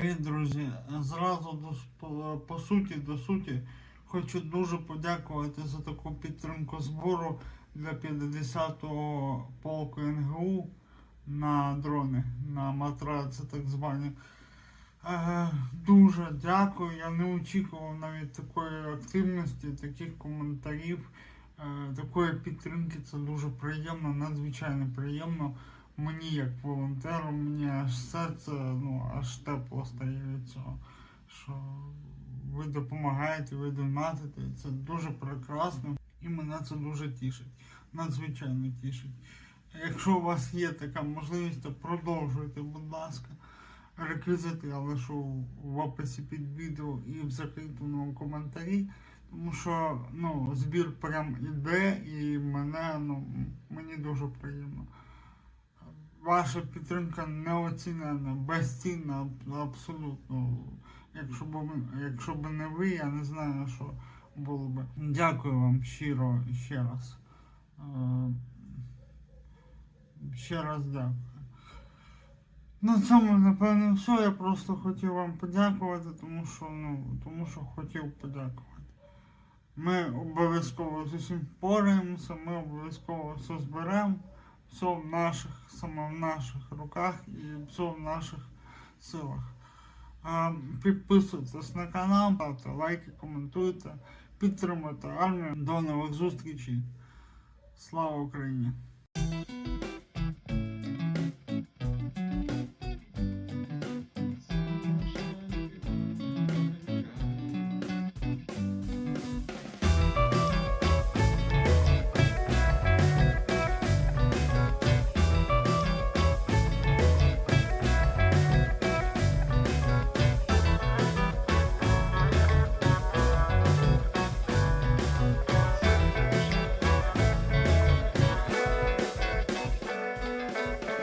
Привіт, друзі! Зразу до по, суті, до суті, хочу дуже подякувати за таку підтримку збору для 50-го полку НГУ на дрони, на матраци так звані. Е, дуже дякую. Я не очікував навіть такої активності, таких коментарів, е, такої підтримки. Це дуже приємно, надзвичайно приємно. Мені як волонтеру, мені аж серце ну, аж тепло стає від цього. Що ви допомагаєте, ви донатите. і Це дуже прекрасно і мене це дуже тішить. Надзвичайно тішить. Якщо у вас є така можливість, то продовжуйте, будь ласка. Реквізити я лишу в описі під відео і в закритому коментарі. Тому що ну, збір прям іде і мене, ну, мені дуже приємно. Ваша підтримка неоцінена, безцінна абсолютно. Якщо б, якщо б не ви, я не знаю, що було б. Дякую вам щиро ще раз. Е, Ще раз дякую. На цьому, напевно, все. Я просто хотів вам подякувати, тому що, ну, тому що хотів подякувати. Ми обов'язково з усім впораємося, ми обов'язково все зберемо все в наших, саме в наших руках і все в наших силах. Підписуйтесь на канал, ставте лайки, коментуйте, підтримуйте армію. До нових зустрічей. Слава Україні!